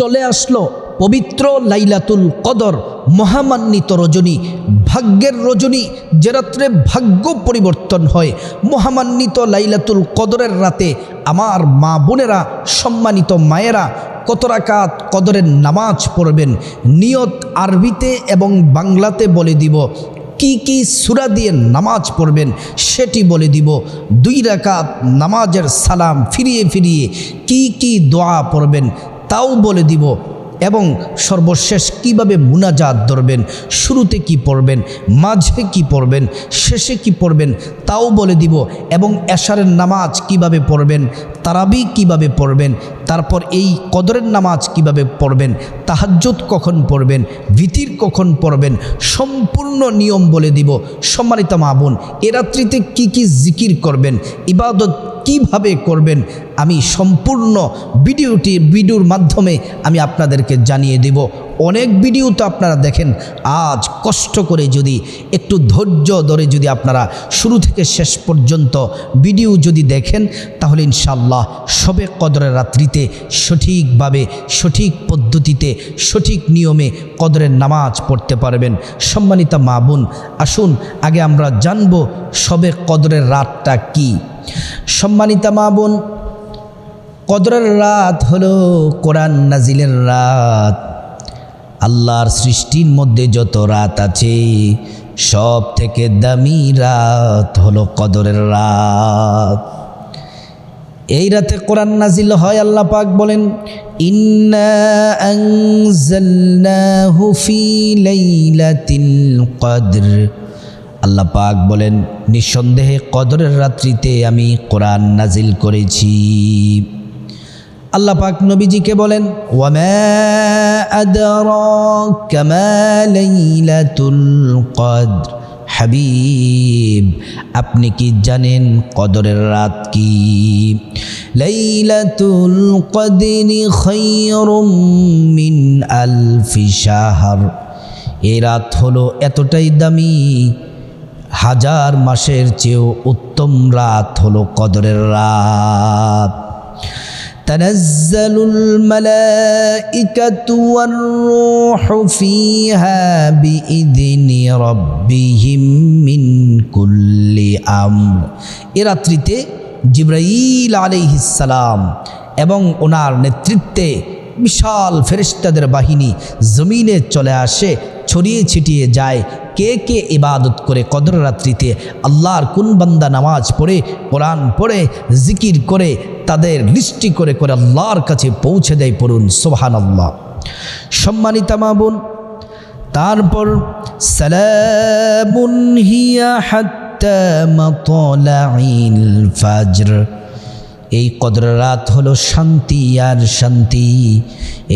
চলে আসলো পবিত্র লাইলাতুল কদর, মহামান্বিত রজনী, ভাগ্যের রজনী, যে রাত্রে ভাগ্য পরিবর্তন হয়। মহামান্বিত লাইলাতুল কদরের রাতে আমার মা বোনেরা, সম্মানিত মায়েরা কত রাকাত কদরের নামাজ পড়বেন? নিয়ত আরবিতে এবং বাংলাতে বলে দিব, কি কি সুরা দিয়ে নামাজ পড়বেন সেটি বলে দিব। দুই রাকাত নামাজের সালাম ফিরিয়ে ফিরিয়ে কি কি দোয়া পড়বেন তাও বলে দিব, এবং সর্বশেষ কীভাবে মুনাজাত ধরবেন, শুরুতে কি পড়বেন, মাঝে কি পড়বেন, শেষে কি পড়বেন, তাও বলে দিব, এবং এশারের নামাজ কীভাবে পড়বেন, তারাবি কীভাবে পড়বেন, তারপর এই কদরের নামাজ কীভাবে পড়বেন, তাহাজ্জুদ কখন পড়বেন, ভীতির কখন পড়বেন, সম্পূর্ণ নিয়ম বলে দিব, সম্মানিত মা বোন, এ রাত্রিতে কী কী জিকির করবেন, ইবাদত কীভাবে করবেন আমি সম্পূর্ণ ভিডিওটি ভিডিওর মাধ্যমে আমি আপনাদেরকে জানিয়ে দেব। অনেক ভিডিও তো আপনারা দেখেন, আজ কষ্ট করে যদি, একটু ধৈর্য ধরে যদি আপনারা শুরু থেকে শেষ পর্যন্ত ভিডিও যদি দেখেন, তাহলে ইনশাল্লাহ সবে কদরের রাত্রিতে সঠিকভাবে, সঠিক পদ্ধতিতে, সঠিক নিয়মে কদরের নামাজ পড়তে পারবেন। সম্মানিত মা বোন, আসুন, আগে আমরা জানব সবে কদরের রাতটা কী। সম্মানিতা মা বোন কদরের রাত হলো কোরআন নাজিলের রাত। আল্লাহর সৃষ্টির মধ্যে যত রাত আছে, সব থেকে দামি রাত হলো কদরের রাত। এই রাতে কোরআন নাজিল হয়, আল্লাহ পাক বলেন কদর। আল্লাহ পাক বলেন, নিঃসন্দেহে কদরের রাত্রিতে আমি কোরআন নাজিল করেছি। আল্লাহ পাক নবীজিকে বলেন হাবিব, আপনি কি জানেন কদরের রাত কি? লাইলাতুল কদরি খায়রুম মিন আলফি শাহর। এই রাত হলো এতটাই দামি, হাজার মাসের চেয়েও উত্তম রাত হলো কদরের রাত। تنزل الملائكة والروح فيها بإذن ربهم من كل أمر এ রাত্রিতে জিব্রাইল আলাইহিসালাম এবং ওনার নেতৃত্বে বিশাল ফেরিস্তাদের বাহিনী জমিনে চলে আসে ছড়িয়ে ছিটিয়ে যায় কে কে ইবাদত করে কদর রাত্রিতে আল্লাহর কোন বান্দা নামাজ পড়ে, কোরআন পড়ে, জিকির করে, তাদের লিস্টি করে করে আল্লাহর কাছে পৌঁছে দেয় পড়ুন সোহান আল্লাহ সম্মানিতা মা বোন, তারপর সালামুন হিয়া হাত্তা মাতলাইল ফাজর। এই কদর রাত হলো শান্তি আর শান্তি।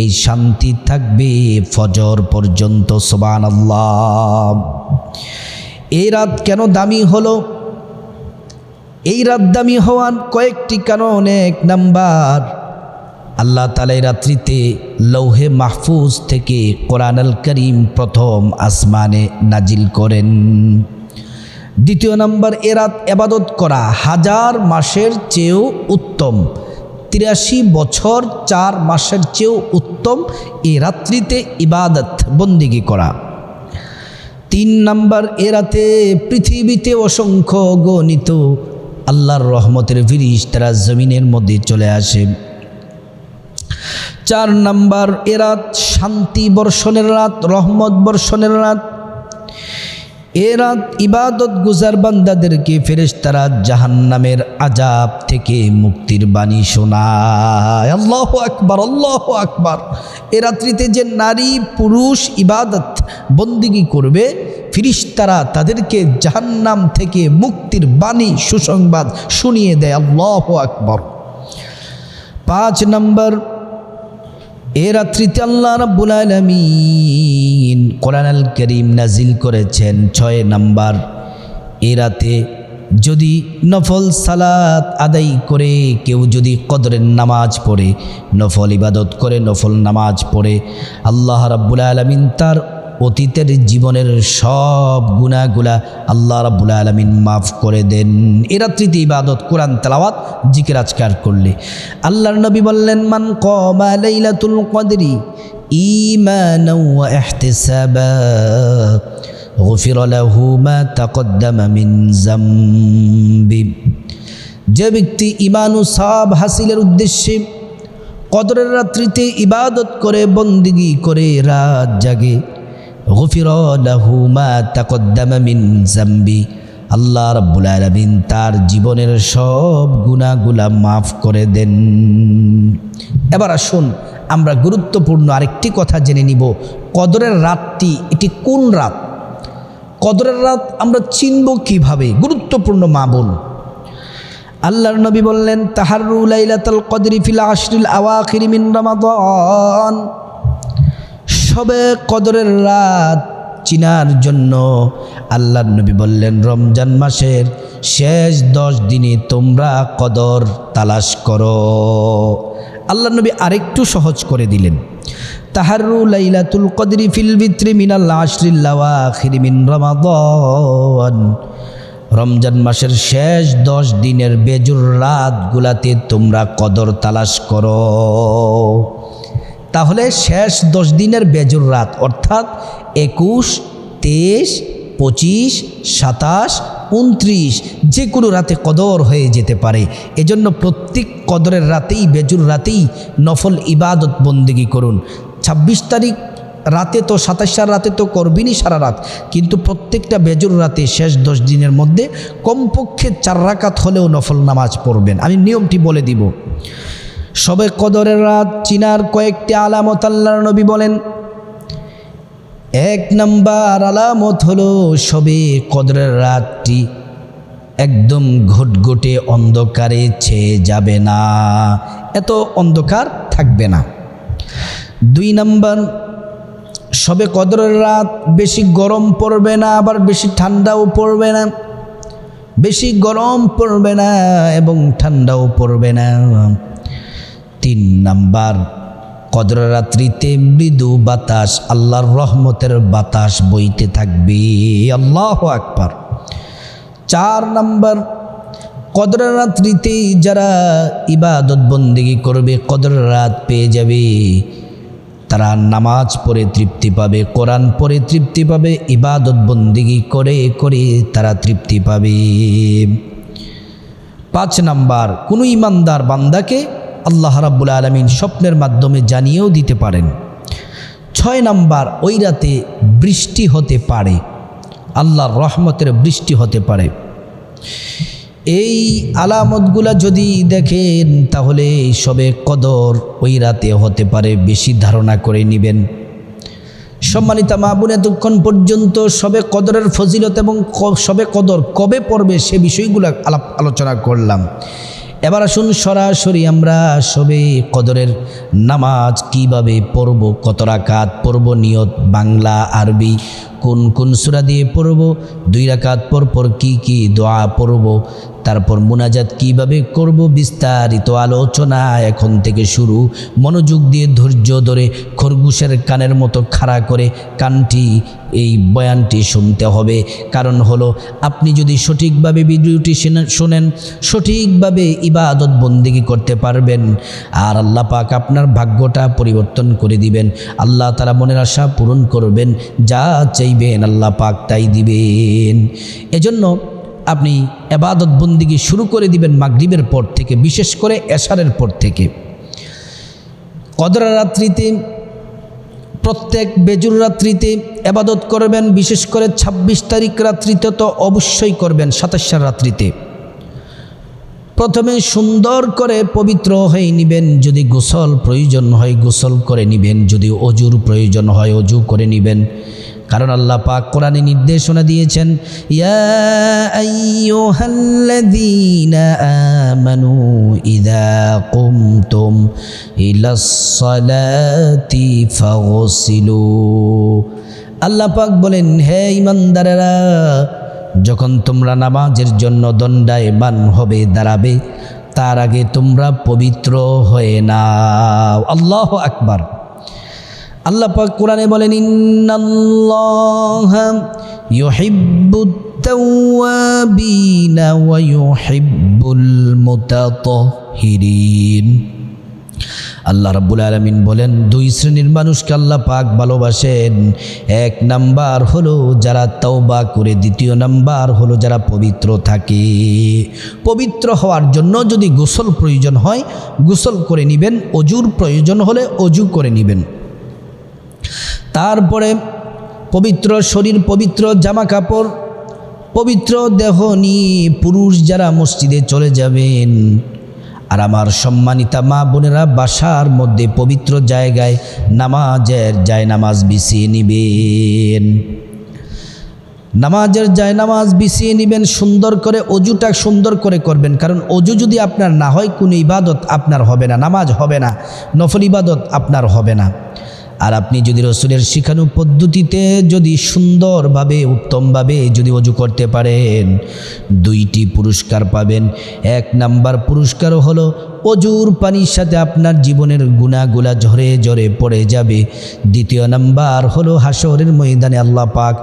এই শান্তি থাকবে ফজর পর্যন্ত সোবান আল্লাহ এই রাত কেন দামি হলো? এই রাত দামি হওয়ার কয়েকটি কারণ এক নাম্বার, আল্লাহ তালা এই রাত্রিতে লৌহে মাহফুজ থেকে কোরআন আল করিম প্রথম আসমানে নাজিল করেন। দ্বিতীয় নাম্বার, এরাত এবাদত করা হাজার মাসের চেয়েও উত্তম। তিরাশি বছর চার মাসের চেয়েও উত্তম এ রাত্রিতে ইবাদত, বন্দিগি করা। তিন নাম্বার এ রাতে পৃথিবীতে অসংখ্য গণিত, আল্লাহর রহমতের ফিরিস তারা জমিনের মধ্যে চলে আসে। চার নাম্বার এ রাত শান্তি বর্ষণের রাত, রহমত বর্ষণের রাত এ রাত ইবাদত গুজার বান্দাদেরকে ফেরেশতারা জাহান্নামের আজাব থেকে মুক্তির বাণী শোনায়। আল্লাহ আকবার আল্লাহ আকবার। এ রাত্রিতে যে নারী, পুরুষ ইবাদত বন্দিগি করবে ফিরিস্তারা তাদেরকে জাহান্নাম থেকে মুক্তির বাণী সুসংবাদ শুনিয়ে দেয়। আল্লাহ আকবর। পাঁচ নম্বর এ রাত্রিতে আল্লাহ রাব্বুল আলামিন কোরআন আল করিম নাজিল করেছেন। ছয় নাম্বার, এ রাতে যদি নফল সালাত আদায় করে, কেউ যদি কদরের নামাজ পড়ে, নফল ইবাদত করে, নফল নামাজ পড়ে, আল্লাহ রাব্বুল আলামিন তার অতীতের জীবনের সব গুণাগুলা আল্লাহ রাবুল আলমিন মাফ করে দেন। এ রাত্রিতে ইবাদত, কোরআন, তালাওয়াত, জিকের, আজকার করলে। আল্লাহর নবী বললেন, মান কমা কদরি ইমান ওয়া ইহতিসাবা, গফির লাহু মা তাকদ্দামা যে ব্যক্তি ইমানু সাব হাসিলের উদ্দেশ্যে কদরের রাত্রিতে ইবাদত করে, বন্দিগি করে, রাত জাগে গফির জাম্বি। আল্লাহ রাব্বুল আলামিন তার জীবনের সব গুনাহগুলা মাফ করে দেন। এবার আসুন আমরা গুরুত্বপূর্ণ আরেকটি কথা জেনে নিব। কদরের রাতটি এটি কোন রাত? কদরের রাত আমরা চিনব কীভাবে? গুরুত্বপূর্ণ মা বোন। আল্লাহর নবী বললেন তাহারু কদরি ফিল আশরিল আওয়াখির মিন রমাদান। সবে কদরের রাত চিনার জন্য আল্লাহর নবী বললেন, রমজান মাসের শেষ দশ দিনে তোমরা কদর তালাশ করো। আল্লাহ নবী আরেকটু সহজ করে দিলেন তাহারু লাইলাতুল কদরি ফিল বিত্রি মিনাল আশরিল্লাওয়া আখিরি মিন রমজান মাসের শেষ দশ দিনের বেজুর রাতগুলাতে তোমরা কদর তালাশ করো। তাহলে শেষ দশ দিনের বেজুর রাত, অর্থাৎ একুশ, তেইশ, পঁচিশ, সাতাশ, উনত্রিশ, যে কোনো রাতে কদর হয়ে যেতে পারে। এজন্য প্রত্যেক কদরের রাতেই, বেজুর রাতেই নফল ইবাদত বন্দিগি করুন। ২৬ তারিখ রাতে তো সাতাশার রাতে তো করবিনই সারা রাত, কিন্তু প্রত্যেকটা বেজুর রাতে শেষ দশ দিনের মধ্যে কমপক্ষে চার রাকাত হলেও নফল নামাজ পড়বেন। আমি নিয়মটি বলে দিব। সবে কদরের রাত চিনার কয়েকটি আলামত আল্লাহর নবী বলেন, এক নাম্বার আলামত হলো সবে কদরের রাতটি একদম ঘটঘটে অন্ধকারে ছেয়ে যাবে না, এত অন্ধকার থাকবে না। দুই নাম্বার, সবে কদরের রাত বেশি গরম পড়বে না, আবার বেশি ঠান্ডাও পড়বে না, বেশি গরম পড়বে না এবং ঠান্ডাও পড়বে না। তিন নাম্বার। কদর রাত্রিতে মৃদু বাতাস, আল্লাহর রহমতের বাতাস বইতে থাকবে। আল্লাহ আকবার। চার নাম্বার, কদর রাত্রিতে যারা ইবাদত বন্দিগি করবে, কদর রাত পেয়ে যাবে। তারা নামাজ পড়ে তৃপ্তি পাবে, কোরআন পড়ে তৃপ্তি পাবে, ইবাদত বন্দিগি করে করে তারা তৃপ্তি পাবে। পাঁচ নাম্বার, কোনো ইমানদার বান্দাকে আল্লাহ রাব্বুল আলমিন স্বপ্নের মাধ্যমে জানিয়েও দিতে পারেন। ছয় নাম্বার, ওই রাতে বৃষ্টি হতে পারে। আল্লাহর রহমতের বৃষ্টি হতে পারে। এই আলামতগুলা যদি দেখেন, তাহলে সবে কদর ওই রাতে হতে পারে, বেশি ধারণা করে নেবেন। সম্মানিতা মা বোন, এতক্ষণ পর্যন্ত সবে কদরের ফজিলত এবং সবে কদর কবে পড়বে সে বিষয়গুলো আলাপ আলোচনা করলাম। এবার আসুন সরাসরি আমরা সবে কদরের নামাজ কীভাবে পড়ব, কত রাকাত পড়ব, নিয়ত বাংলা, আরবি, কোন কোন সুরা দিয়ে পড়ব, দুই রাকাত পর পর কী কী দোয়া পড়ব, তারপর মুনাজাত কীভাবে করব, বিস্তারিত আলোচনা এখন থেকে শুরু। মনোযোগ দিয়ে ধৈর্য ধরে খরগোশের কানের মতো খাড়া করে কানটি, এই বয়ানটি শুনতে হবে। কারণ হলো, আপনি যদি সঠিকভাবে ভিডিওটি শুনে- শোনেন, সঠিকভাবে ইবাদত বন্দিগি করতে পারবেন। আর আল্লাহ পাক আপনার ভাগ্যটা পরিবর্তন করে দিবেন। আল্লাহ তারা মনের আশা পূরণ করবেন। যা চাইবেন আল্লাহ পাক তাই দিবেন। এজন্য আপনি এবাদত বন্দিগি শুরু করে দিবেন মাগরিবের পর থেকে, বিশেষ করে এশারের পর থেকে। কদরা রাত্রিতে, প্রত্যেক বেজুর রাত্রিতে এবাদত করবেন, বিশেষ করে ২৬ তারিখ রাত্রিতে তো অবশ্যই করবেন সাতাশার রাত্রিতে। প্রথমে সুন্দর করে পবিত্র হয়ে নিবেন, যদি গোসল প্রয়োজন হয় গোসল করে নিবেন, যদি অজুর প্রয়োজন হয় অজু করে নিবেন। কারণ আল্লাহ পাক কোরআনে নির্দেশনা দিয়েছেন আমানু ইযা কুমতুম ইলাস সালাতি ফাগসিলু। আল্লাহ পাক বলেন, হে ইমানদারেরা যখন তোমরা নামাজের জন্য দণ্ডায়মান হবে, দাঁড়াবে, তার আগে তোমরা পবিত্র হয়ে নাও। আল্লাহ আকবার। আল্লাহ পাক কোরআনে বলেন, ইন্নাল্লাহা ওয়া আল্লাহ রাব্বুল আলামিন বলেন, দুই শ্রেণির মানুষকে আল্লাহ পাক ভালোবাসেন। এক নাম্বার হলো যারা তওবা করে, দ্বিতীয় নাম্বার হলো যারা পবিত্র থাকে। পবিত্র হওয়ার জন্য যদি গোসল প্রয়োজন হয়, গোসল করে নেবেন, অজুর প্রয়োজন হলে অজু করে নেবেন। তারপরে পবিত্র শরীর, পবিত্র জামা কাপড় পবিত্র দেহ নিয়ে পুরুষ যারা মসজিদে চলে যাবেন আর আমার সম্মানিতা মা বোনেরা, বাসার মধ্যে পবিত্র জায়গায় নামাজের যায় নামাজ বিছিয়ে নিবেন। নামাজের যায় নামাজ বিছিয়ে নিবেন, সুন্দর করে অজুটা সুন্দর করে করবেন। কারণ অজু যদি আপনার না হয়, কোনো ইবাদত আপনার হবে না, নামাজ হবে না, নফল ইবাদত আপনার হবে না। আর আপনি যদি রসুলের শিখানো পদ্ধতিতে যদি সুন্দরভাবে, উত্তমভাবে যদি অজু করতে পারেন, দুইটি পুরস্কার পাবেন। এক নাম্বার পুরস্কার হলো অজুর পানির সাথে আপনার জীবনের গুণাগুলা ঝরে ঝরে পড়ে যাবে। দ্বিতীয় নাম্বার হলো হাসরের ময়দানে আল্লাহ পাক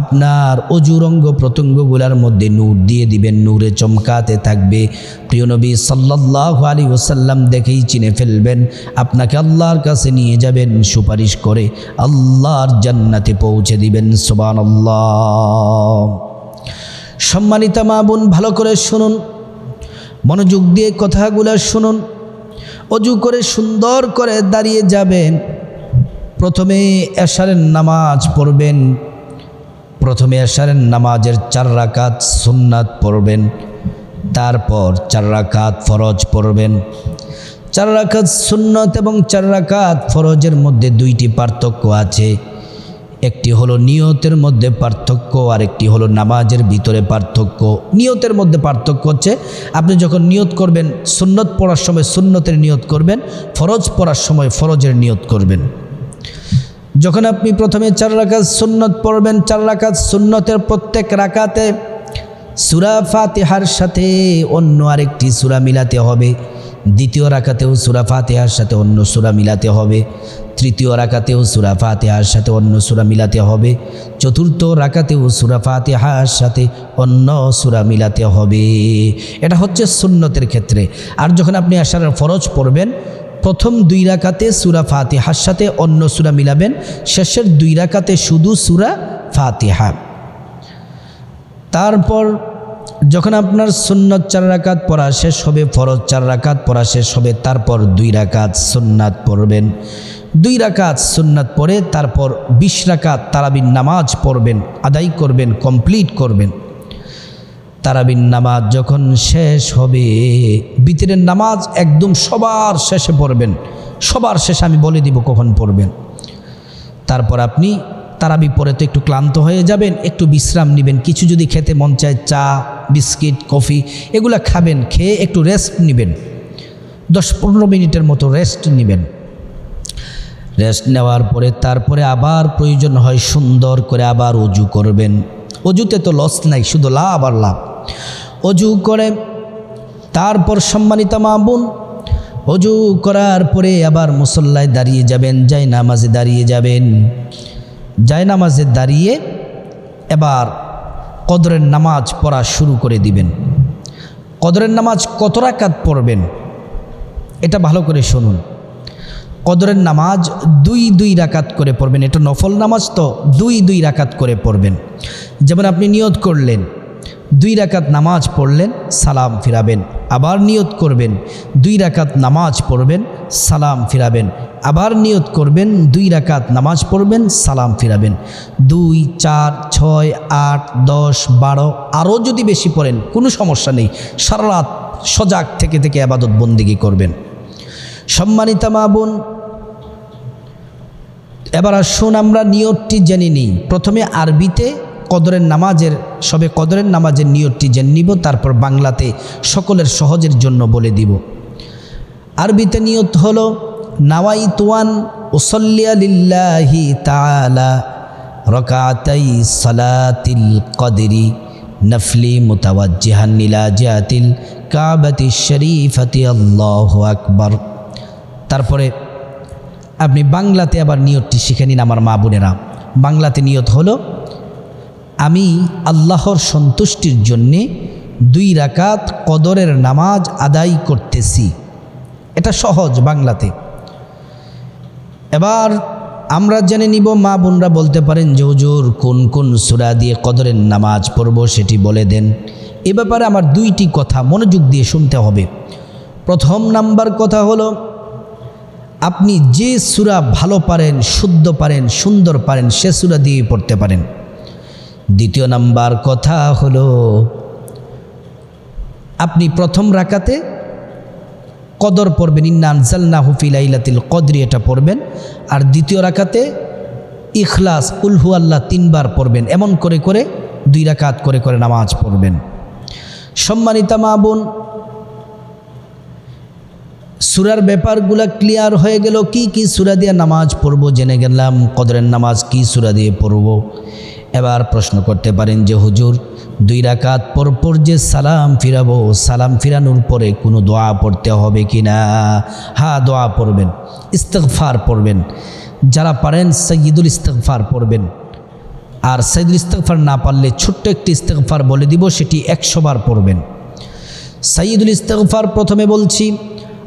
আপনার অজুর অঙ্গ প্রত্যঙ্গগুলার মধ্যে নূর দিয়ে দিবেন, নূরে চমকাতে থাকবে। প্রিয় নবী সাল্লাহ আলী ওসাল্লাম দেখেই চিনে ফেলবেন, আপনাকে আল্লাহর কাছে নিয়ে যাবেন, সুপারিশ করে আল্লাহর জান্নাতে পৌঁছে দিবেন সোবান আল্লাহ সম্মানিতা মা বোন, ভালো করে শুনুন। মনোযোগ দিয়ে কথাগুলো শুনুন। অজু করে সুন্দর করে দাঁড়িয়ে যাবেন। প্রথমে এশারের নামাজ পড়বেন। প্রথমে এশারের নামাজের চার রাকাত সুন্নাত পড়বেন। তারপর চার রাকাত ফরজ পড়বেন। চার রাকাত সুন্নত এবং চার রাকাত ফরজের মধ্যে দুইটি পার্থক্য আছে। একটি হলো নিয়তের মধ্যে পার্থক্য আর একটি হলো নামাজের ভিতরে পার্থক্য। নিয়তের মধ্যে পার্থক্য হচ্ছে, আপনি যখন নিয়ত করবেন, সুন্নত পড়ার সময় সুন্নতের নিয়ত করবেন, ফরজ পড়ার সময় ফরজের নিয়ত করবেন। যখন আপনি প্রথমে চার রাকাত সুন্নত পড়বেন, চার রাকাত সুন্নতের প্রত্যেক রাকাতে সুরা ফাতেহার সাথে অন্য আরেকটি সুরা মিলাতে হবে। দ্বিতীয় রাকাতেও সুরা ফাতেহার সাথে অন্য সুরা মিলাতে হবে। তৃতীয় রাকাতেও সুরা ফাতেহার সাথে অন্য সুরা মিলাতে হবে। চতুর্থ রাকাতেও সুরা ফাতেহার সাথে অন্য সুরা মিলাতে হবে। এটা হচ্ছে সুন্নতের ক্ষেত্রে। আর যখন আপনি আসার ফরজ পড়বেন, প্রথম দুই রাকাতে সুরা ফাতেহার সাথে অন্য সুরা মিলাবেন, শেষের দুই রাকাতে শুধু সুরা ফাতেহা। তারপর যখন আপনার সুন্নত চার রাকাত পড়া শেষ হবে, ফরজ চার রাকাত পড়া শেষ হবে, তারপর দুই রাকাত সুন্নাত পড়বেন। দুই রাকাত সুন্নাত পরে তারপর বিশ রাকাত তারাবিন নামাজ পড়বেন, আদায় করবেন কমপ্লিট করবেন। তারাবিন নামাজ যখন শেষ হবে, বিতরের নামাজ একদম সবার শেষে পড়বেন। সবার শেষে আমি বলে দিব কখন পড়বেন। তারপর আপনি তারাবি পরে তো একটু ক্লান্ত হয়ে যাবেন, একটু বিশ্রাম নেবেন, কিছু যদি খেতে মন চায়, চা, বিস্কিট, কফি, এগুলো খাবেন, খেয়ে একটু রেস্ট নেবেন। দশ পনেরো মিনিটের মতো রেস্ট নেবেন। রেস্ট নেওয়ার পরে তারপরে আবার প্রয়োজন হয় সুন্দর করে আবার অজু করবেন। অজুতে তো লস নাই, শুধু লাভ আর লাভ। অজু করে, তারপর সম্মানিত মামুন অজু করার পরে আবার মুসল্লায় দাঁড়িয়ে যাবেন যাই নামাজে দাঁড়িয়ে যাবেন। যাই নামাজে দাঁড়িয়ে এবার কদরের নামাজ পড়া শুরু করে দিবেন। কদরের নামাজ কত রাকাত পড়বেন? এটা ভালো করে শুনুন। কদরের নামাজ দুই দুই রাকাত করে পড়বেন। এটা নফল নামাজ তো দুই দুই রাকাত করে পড়বেন। যেমন আপনি নিয়ত করলেন, দুই রাকাত নামাজ পড়লেন, সালাম ফিরাবেন, আবার নিয়ত করবেন, দুই রাকাত নামাজ পড়বেন, সালাম ফিরাবেন, আবার নিয়ত করবেন, দুই রাকাত নামাজ পড়বেন, সালাম ফিরাবেন। দুই, চার, ছয়, আট, দশ, বারো, আরও যদি বেশি পড়েন, কোনো সমস্যা নেই। সারা রাত সজাগ থেকে থেকে আবাদত বন্দিগি করবেন। সম্মানিতা মা বোন, এবার আসুন আমরা নিয়তটি জেনে নিই। প্রথমে আরবিতে কদরের নামাজের, সবে কদরের নামাজের নিয়তটি জেনে নিব, তারপর বাংলাতে সকলের সহজের জন্য বলে দিব। আরবিতে নিয়ত হল নাওয়াই তুয়ান ওসল্লিয়া লিল্লাহি তালা রকাতাই সালাতিল কদরি নফলি মুতাওয়াজ্জিহান নিলাজাতিল কাবাতি শরীফাতি আল্লাহু আকবার। তারপরে আপনি বাংলাতে আবার নিয়তটি শিখে নিন আমার মা বোনেরা। বাংলাতে নিয়ত হলো, আমি আল্লাহর সন্তুষ্টির জন্যে দুই রাকাত কদরের নামাজ আদায় করতেছি। এটা সহজ বাংলাতে। এবার আমরা জেনে নিব, মা বোনরা বলতে পারেন যে, হুজুর, কোন কোন সুরা দিয়ে কদরের নামাজ পড়ব সেটি বলে দেন। এ ব্যাপারে আমার দুইটি কথা মনোযোগ দিয়ে শুনতে হবে। প্রথম নাম্বার কথা হলো আপনি যে সুরা ভালো পারেন, শুদ্ধ পারেন, সুন্দর পারেন, সে সুরা দিয়ে পড়তে পারেন। দ্বিতীয় নাম্বার কথা হলো, আপনি প্রথম রাকাতে কদর পড়বেন, ইন্না আনজালনা হুফি লাইলাতিল কদরি এটা পড়বেন। আর দ্বিতীয় রাকাতে, ইখলাস উলহু আল্লাহ তিনবার পড়বেন। এমন করে করে দুই রাকাত করে করে নামাজ পড়বেন। সম্মানিতা মা বোন সুরার ব্যাপারগুলো ক্লিয়ার হয়ে গেল, কি কি সুরা দিয়ে নামাজ পড়ব জেনে গেলাম, কদরের নামাজ কি সুরা দিয়ে পড়ব? এবার প্রশ্ন করতে পারেন যে, হুজুর, দুই রাকাত পরপর যে সালাম ফিরাবো, সালাম ফিরানোর পরে কোনো দোয়া পড়তে হবে কি না? হ্যাঁ দোয়া পড়বেন ইস্তফার পড়বেন। যারা পারেন সৈয়দুল ইস্তফার পড়বেন। আর সৈয়দুল ইস্তফার না পারলে ছোট্ট একটি ইস্তফার বলে দিব, সেটি একশোবার পড়বেন। সাইয়দুল ইস্তফার প্রথমে বলছি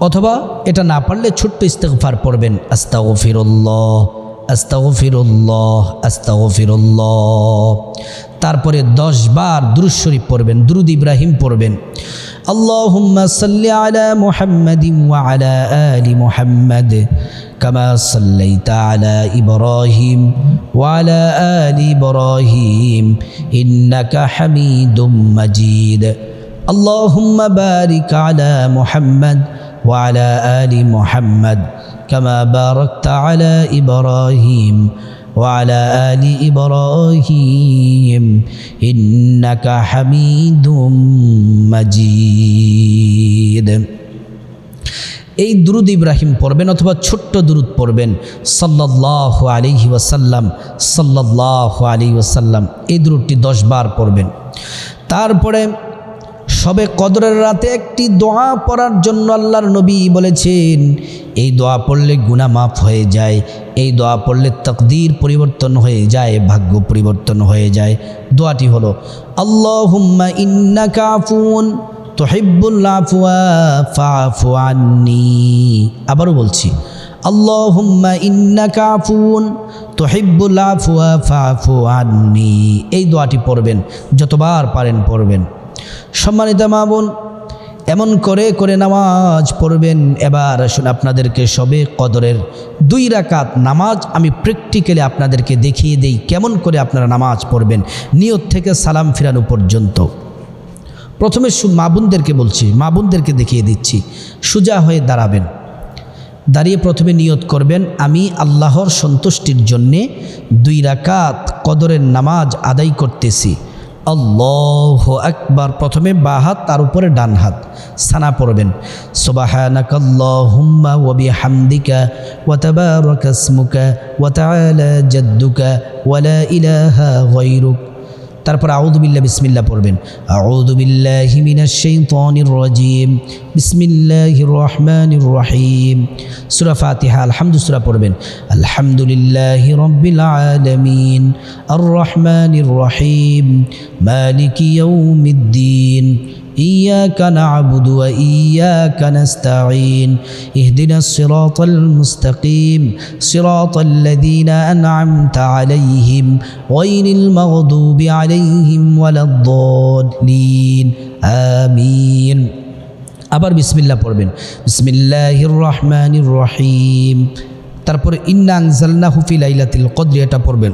অথবা এটা না পারলে ছোট্ট ইস্তেকফার পড়বেন আস্তা আস্তাও ফিরুল্লাহ আস্তা ফিরুল্লাহ আস্তাও আস্তা তারপরে দশ বার দশবার শরীফ পড়বেন, দুরুদ ইব্রাহিম পড়বেন। আল্লাহ আলা মোহাম্মদ আলি মোহাম্মদ, কামা وعلى ال محمد كما باركت على ابراهيم وعلى ال ابراهيم انك حميد مجيد এই দুরুদ ইব্রাহিম পড়বেন অথবা ছোট্ট দুরুদ পড়বেন সাল্লাহ আলিহি ওয়াসাল্লাম সাল্লাহ আলি ওয়াসাল্লাম এই দুরুদটি দশ বার পড়বেন তারপরে সবে কদরের রাতে একটি দোয়া পড়ার জন্য আল্লাহর নবী বলেছেন, এই দোয়া পড়লে গুণা মাফ হয়ে যায়, এই দোয়া পড়লে তকদির পরিবর্তন হয়ে যায়, ভাগ্য পরিবর্তন হয়ে যায়। দোয়াটি হলো, আল্লাহুম্মা ইন্না কাফুন তোহিবুল আবারও বলছি, আল্লাহুম্মা ইন্না কাফুন তোহিবুল আফুয়া এই দোয়াটি পড়বেন, যতবার পারেন পড়বেন। সম্মানিত মা বোন, এমন করে করে নামাজ পড়বেন। এবার আসুন আপনাদেরকে সবে কদরের দুই রাকাত নামাজ আমি প্র্যাকটিক্যালি আপনাদেরকে দেখিয়ে দেই, কেমন করে আপনারা নামাজ পড়বেন। নিয়ত থেকে সালাম ফিরানো পর্যন্ত। প্রথমে মা বোনদেরকে বলছি, মা বোনদেরকে দেখিয়ে দিচ্ছি। সোজা হয়ে দাঁড়াবেন। দাঁড়িয়ে প্রথমে নিয়ত করবেন, আমি আল্লাহর সন্তুষ্টির জন্যে দুই রাকাত কদরের নামাজ আদায় করতেছি। আল্লাহ একবার প্রথমে বা হাত, তার উপরে ডান হাত। সানা পড়বেন। সুবাহানাক আল্লাহুম্মা ওয়া ইলাহা তারপর আউদুবিল্লা বিসমিল্লা পড়বেন। শাইতানির রাজিম। বিসমিল্লাহির রহমানির রহিম সুরা ফাতিহা আলহামদু পড়বেন। আলহামদুলিল্লাহ রব্বিল আলমিন। আর রহমান রহিম মালিকি ইয়াউমিদ্দিন। إياك نعبد وإياك نستعين اهدنا الصراط المستقيم صراط الذين أنعمت عليهم غير المغضوب عليهم ولا الضالين آمين আবার বিসমিল্লাহ পড়বেন বিসমিল্লাহির রহমানির রহিম তারপরে ইন্না আনজালনাহু ফি লাইলাতিল কদর এটা পড়বেন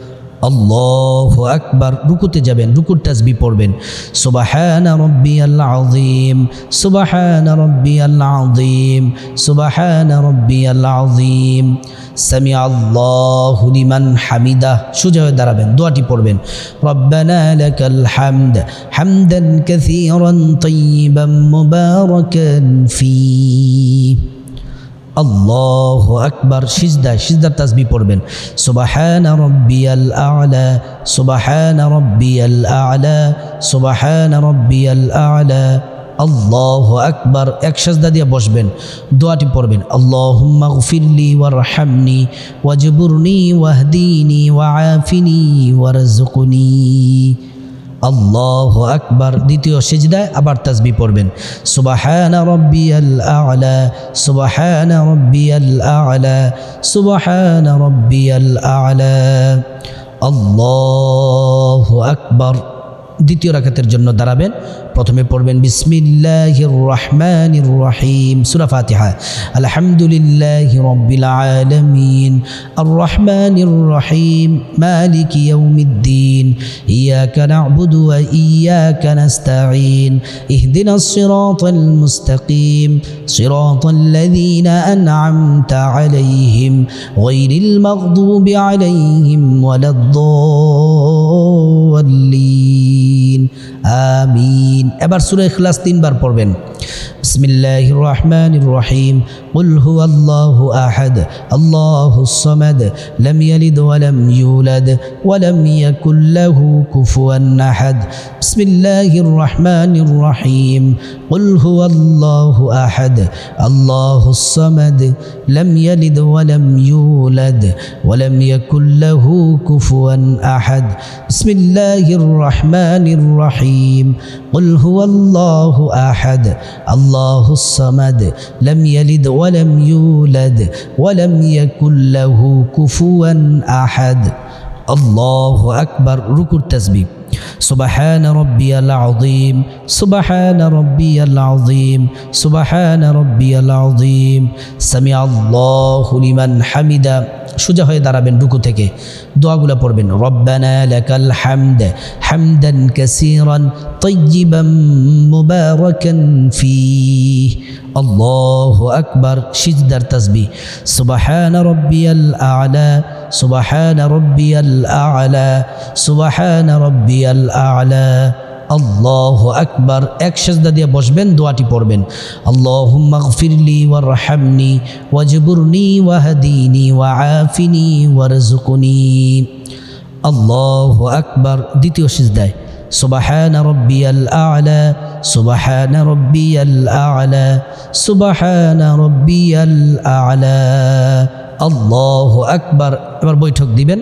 আল্লাহ আকবার, রুকুতে যাবেন, রুকুর তাসবি পড়বেন। সুবাহান রব্বি আল্লাহিম সুবাহান রব্বি আল্লাহিম সুবাহান রব্বি আল্লাহিম সামি আল্লাহ লিমান হামিদা সোজা হয়ে দাঁড়াবেন, দোয়াটি পড়বেন। রব্বানা লাকাল হামদ, হামদান কাসীরান তাইয়িবান মুবারাকান ফীহ আল্লাহ আকবার সিজদা সিজদার তাসবি পড়বেন। সুবাহান রব্বিয়াল আলা, সুবাহান রব্বিয়াল আলা, সুবাহান রব্বিয়াল আলা। আল্লাহ আকবার, এক সাজদা দিয়ে বসবেন, দোয়াটি পড়বেন। আল্লাহুম্মা গফিরলি ওয়ারহামনি, ওয়াজবুরনি, ওয়াহদিনি, ওয়াআফিনি ওয়ারজুকনি আল্লাহ আকবার। দ্বিতীয় সেজদায় আবার তাসবি পড়বেন। সুবাহানা রব্বিয়াল আলা, সুবাহানা রব্বিয়াল আলা, সুবাহানা রব্বিয়াল আলা। আল্লাহ আকবার। দ্বিতীয় রাখাতের জন্য দাঁড়াবেন। প্রথমে পড়বেন বিসমিল্লাহির রহমানির রহিম সূরা ফাতিহা আলহামদুলিল্লাহি রাব্বিল আলামিন আর রহমানির রহিম মালিকি ইয়াউমিদ্দিন ইয়াকা না'বুদু ওয়া ইয়াকা নাস্তাঈন ইহদিনাস সিরাতাল মুস্তাকিম সিরাতাল লাযীনা আন'আমতা আলাইহিম গায়রিল মাগদুবি আলাইহিম ওয়ালাদ-দাল্লিন আমিন এবার সূরা ইখলাস তিনবার পড়বেন বিসমিল্লাহির রহমানির রহিম قل هو الله أحد الله الصمد لم يلد ولم يولد ولم يكن له كفوا أحد بسم الله الرحمن الرحيم قل هو الله أحد الله الصمد لم يلد ولم يولد ولم يكن له كفوا أحد بسم الله الرحمن الرحيم قل هو الله أحد الله الصمد لم يلد ولم يولد ولم يكن له كفوا أحد. الله أكبر. ركوع التسبيح. সুবাহান রব্বিয়াল আজিম সুবাহান রব্বিয়াল আজিম সুবাহান রব্বিয়াল আজিম সামি আল্লাহ লিমান হামিদা। সোজা হয়ে দাঁড়াবেন রুকু থেকে। দোয়াগুলো পড়বেন, রব্বানা লাকাল হামদ হামদান কাসীরান তাইয়িবাম মুবারাকান ফীহ। আল্লাহু আকবার, সিজদার তাসবিহ। সুবহান রাব্বিয়াল আ'লা, সুবহান রাব্বিয়াল আ'লা, সুবহান রাব্বিয়াল আ'লা। আল্লাহ আকবার, এক সেজদা দিয়ে বসবেন, দোয়াটি পড়বেন। আল্লাহুম্মা গফিরলি ওয়ারহামনি, ওয়াজবুরনি ওয়াহদিনি, ওয়াআফিনি ওয়ারজুকনি আল্লাহু আকবার, দ্বিতীয় সিজদায়। সুবাহান রব্বিয়াল আ'লা সুবাহান রব্বিয়াল আ'লা সুবাহান রব্বিয়াল আ'লা আল্লাহু আকবার এবার বৈঠক দিবেন,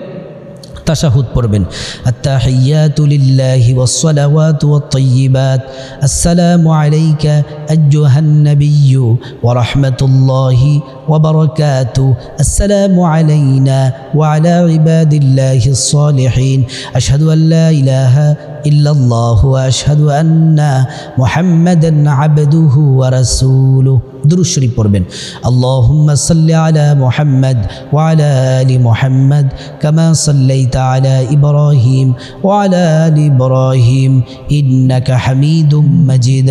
তাশাহুদ পড়বেন। আত্তাহিয়াতু লিল্লাহি ওয়াসসালাওয়াতু ওয়াত-তাইয়্যিবাত। আসসালামু আলাইকা আইয়ুহান নাবিয়্যু ওয়া রাহমাতুল্লাহি ওয়া বারাকাতুহু আসসালামু আলাইনা ওয়া আলা ইবাদিল্লাহিস সালিহিন আশহাদু আন লা ইলাহা ইল্লাল্লাহু আশহাদু আন্না মুহাম্মাদান আবদুহু ওয়া রাসূলুহু। দুরূদ শরীফ পড়বেন। আল্লাহুম্মা সাল্লি আলা মুহাম্মদ ওয়া আলা আলি মুহাম্মদ কামা সাল্লাইতা আলা ইব্রাহিম ওয়া আলা আলি ইব্রাহিম ইন্নাকা হামিদুম মাজিদ।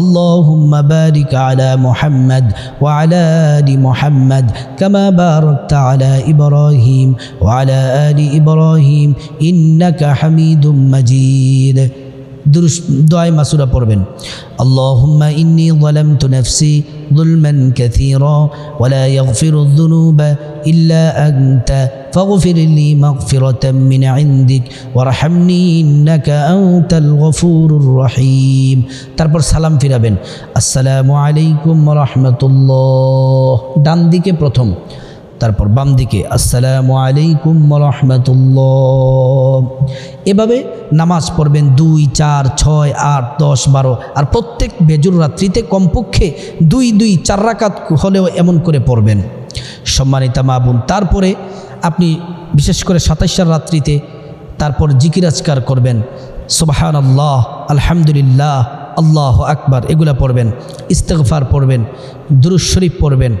আল্লাহুম্মা বারিক আলা মুহাম্মদ ওয়া আলা আলি মুহাম্মদ কামা বারাকতা আলা ইব্রাহিম ওয়া আলা আলি ইব্রাহিম ইন্নাকা হামিদুম মাজিদ। দুরুস দোয়াই মাসুরা পড়বেন আল্লাহুম্মা ইন্নি ظلمت نفسي ظلما كثيرا ولا يغفر الذنوب إلا أنت فاغفر لي مغفرة من عندك وارحمني إنك أنت الغفور الرحيم তারপর সালাম ফিরাবেন আসসালামু আলাইকুম রহমতুল্লাহ ডান দিকে প্রথম তারপর বাম দিকে, আসসালামু আলাইকুম রহমতুল্লাহ। এভাবে নামাজ পড়বেন দুই, চার, ছয়, আট, দশ, বারো, আর প্রত্যেক বেজুর রাত্রিতে কমপক্ষে দুই দুই, চার রাকাত হলেও এমন করে পড়বেন। সম্মানিতা মা বোন, তারপরে আপনি বিশেষ করে সাতাইশার রাত্রিতে তারপর জিকিরাজকার করবেন। সুবাহান আল্লাহ আলহামদুলিল্লাহ, আল্লাহ আকবার, এগুলা পড়বেন। ইস্তেগফার পড়বেন দুরুজ শরীফ পড়বেন।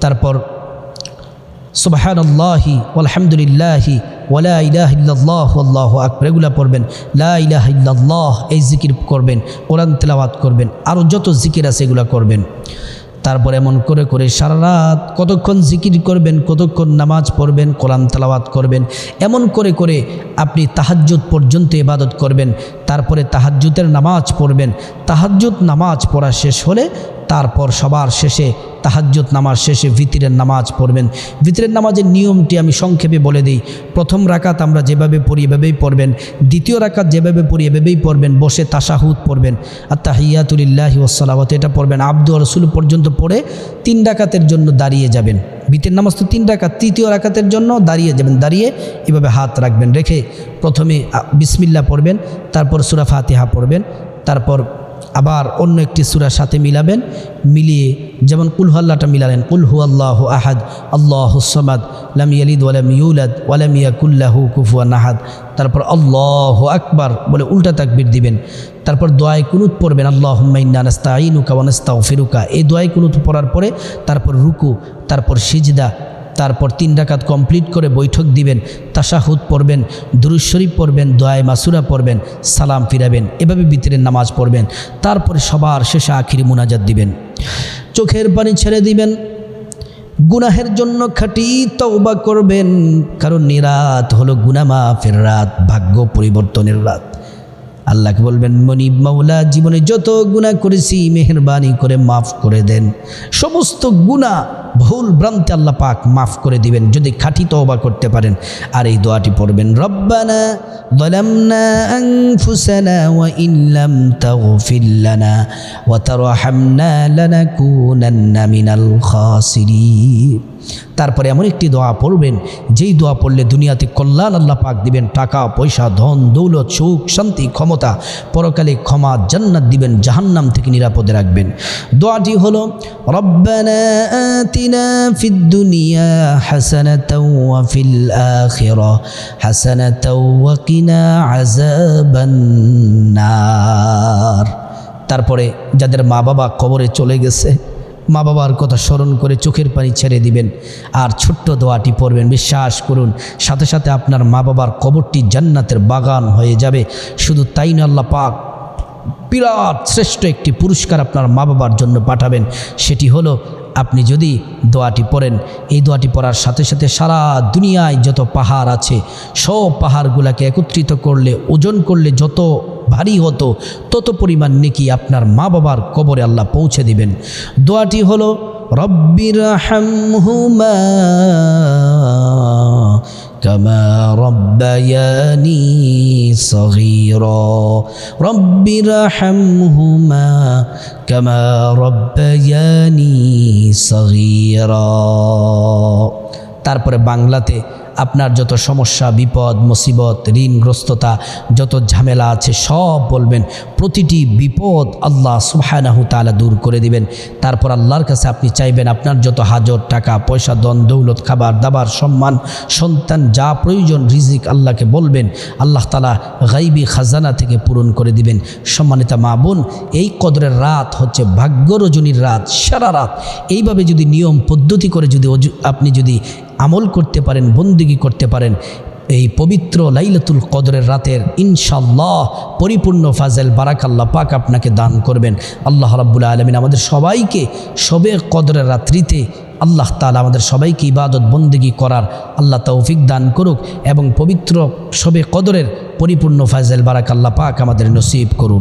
তারপর সুবাহান আল্লাহি আলহামদুলিল্লাহি ওলা ইলাহ ইল্লাল্লাহ আল্লাহ আকবর। এগুলা পড়বেন, লা ইলাহ ইল্লাল্লাহ, এই জিকির করবেন, কোরআন তেলাওয়াত করবেন আরও যত জিকির আছে এগুলা করবেন। তারপর এমন করে করে সারা রাত কতক্ষণ জিকির করবেন, কতক্ষণ নামাজ পড়বেন, কোরআন তেলাওয়াত করবেন, এমন করে করে আপনি তাহাজ্জুদ পর্যন্ত ইবাদত করবেন, তারপরে তাহাজ্জুদের নামাজ পড়বেন। তাহাজ্জুদ নামাজ পড়া শেষ হলে তারপর সবার শেষে তাহাজ্জুদ নামাজ শেষে ভিতরের নামাজ পড়বেন। ভিতরের নামাজের নিয়মটি আমি সংক্ষেপে বলে দিই। প্রথম রাকাত আমরা যেভাবে পড়ি, এভাবেই পড়বেন। দ্বিতীয় রাকাত যেভাবে পড়ি, এভাবেই পড়বেন। বসে তাসাহুদ পড়বেন। আর তাহিয়াতুলিল্লাহি ওসালামত এটা পড়বেন। আব্দু রসুল পর্যন্ত পড়ে তিন রাকাতের জন্য দাঁড়িয়ে যাবেন। ভিতের নামাজ তো তিন রাকাত, তৃতীয় রাকাতের জন্য দাঁড়িয়ে যাবেন। দাঁড়িয়ে এভাবে হাত রাখবেন, রেখে প্রথমে বিসমিল্লা পড়বেন, তারপর সুরা ফাতিহা পড়বেন, তারপর আবার অন্য একটি সুরার সাথে মিলাবেন, মিলিয়ে যেমন কুলহু আল্লাহটা মিলালেন কুলহু আল্লাহ আহাদ, আল্লাহ সমাদ, লাম ইয়ালিদ ওয়ালাম ইউলাদ ওয়ালাম ইয়াকুল্লাহু কুফুয়া নাহাদ তারপর আল্লাহ আকবার বলে উল্টা তাকবির দিবেন। তারপর দোয়াই কুনুত পড়বেন আল্লাহ নাস্তা আইনুকা ওয়ানাস্তা ফিরুকা এই দোয়াই কুনুত পড়ার পরে তারপর রুকু, তারপর সিজদা তারপর তিন ডাকাত কমপ্লিট করে বৈঠক দিবেন, তাশাহুদ পড়বেন দুরুশরীফ পড়বেন, দোয়ায় মাসুরা পড়বেন, সালাম ফিরাবেন, এভাবে ভিতরের নামাজ পড়বেন, তারপরে সবার শেষে আখিরি মুনাজাত দিবেন। চোখের পানি ছেড়ে দিবেন, গুনাহের জন্য খাটি তওবা করবেন, কারণ নিরাত হলো গুনা মাফের রাত, ভাগ্য পরিবর্তনের রাত। আল্লাহকে বলবেন, মনিব মাওলা, জীবনে যত গুণা করেছি, মেহরবানি করে মাফ করে দেন। সমস্ত গুণা ভুল ভ্রান্তি আল্লাহ পাক মাফ করে দিবেন যদি খাঁটি তওবা করতে পারেন আর এই দোয়াটি পড়বেন রব্বানা ظلمنا أنفسنا وإن لم تغفر لنا وترحمنا لنكونن من الخاسرين তারপরে এমন একটি দোয়া পড়বেন যেই দোয়া পড়লে দুনিয়াতে কল্যাণ আল্লাহ পাক দিবেন টাকা পয়সা ধন দৌলত সুখ শান্তি ক্ষমতা পরকালে ক্ষমা জান্নাত দিবেন জাহান্নাম থেকে নিরাপদে রাখবেন দোয়াটি হলো রব্বানা দুনিয়া হাসানাতাও ওয়া ফিল আখিরা হাসানাতাও ওয়া কিনা আযাবান নার তারপরে যাদের মা বাবা কবরে চলে গেছে, মা বাবার কথা স্মরণ করে চোখের পানি ছেড়ে দিবেন আর ছোট্ট দোয়াটি পড়বেন। বিশ্বাস করুন, সাথে সাথে আপনার মা বাবার কবরটি জান্নাতের বাগান হয়ে যাবে। শুধু তাই আল্লাহ পাক বিরাট শ্রেষ্ঠ একটি পুরস্কার আপনার মা বাবার জন্য পাঠাবেন। সেটি হলো আপনি যদি দোয়াটি পড়েন, এই দোয়াটি পড়ার সাথে সাথে সারা দুনিয়ায় যত পাহাড় আছে, সব পাহাড়গুলোকে একত্রিত করলে, ওজন করলে যত ভারী হতো, তত পরিমাণ নেকি আপনার মা বাবার কবরে আল্লাহ পৌঁছে দিবেন। দোয়াটি হলো রব্বির হামহুমা كما ربياني صغيرا رب ارحمهما كما ربياني صغيرا তারপরে বাংলাতে আপনার যত সমস্যা, বিপদ, মুসিবত, ঋণগ্রস্ততা, যত ঝামেলা আছে, সব বলবেন। প্রতিটি বিপদ আল্লাহ সুবহানাহু তাআলা দূর করে দিবেন। তারপর আল্লাহর কাছে আপনি চাইবেন আপনার যত হাজর টাকা, পয়সা দন দৌলত, খাবার, দাবার, সম্মান, সন্তান, যা প্রয়োজন, রিজিক আল্লাহকে বলবেন। আল্লাহ তালা গাইবি খাজানা থেকে পূরণ করে দিবেন। সম্মানিতা মা বোন, এই কদরের রাত হচ্ছে ভাগ্য রজনীর রাত, সারা রাত। এইভাবে যদি নিয়ম, পদ্ধতি করে যদি আপনি যদি আমল করতে পারেন, বন্দিগি করতে পারেন। এই পবিত্র লাইলাতুল কদরের রাতের ইনশাল্লাহ পরিপূর্ণ ফাজেল বারাকাল্লাহ পাক আপনাকে দান করবেন। আল্লাহ রাব্বুল আলমিন আমাদের সবাইকে সবে কদরের রাত্রিতে আল্লাহ তালা আমাদের সবাইকে ইবাদত, বন্দিগি করার আল্লাহ তৌফিক দান করুক এবং পবিত্র সবে কদরের পরিপূর্ণ ফাজেল বারাকাল্লাহ পাক আমাদের নসিব করুন।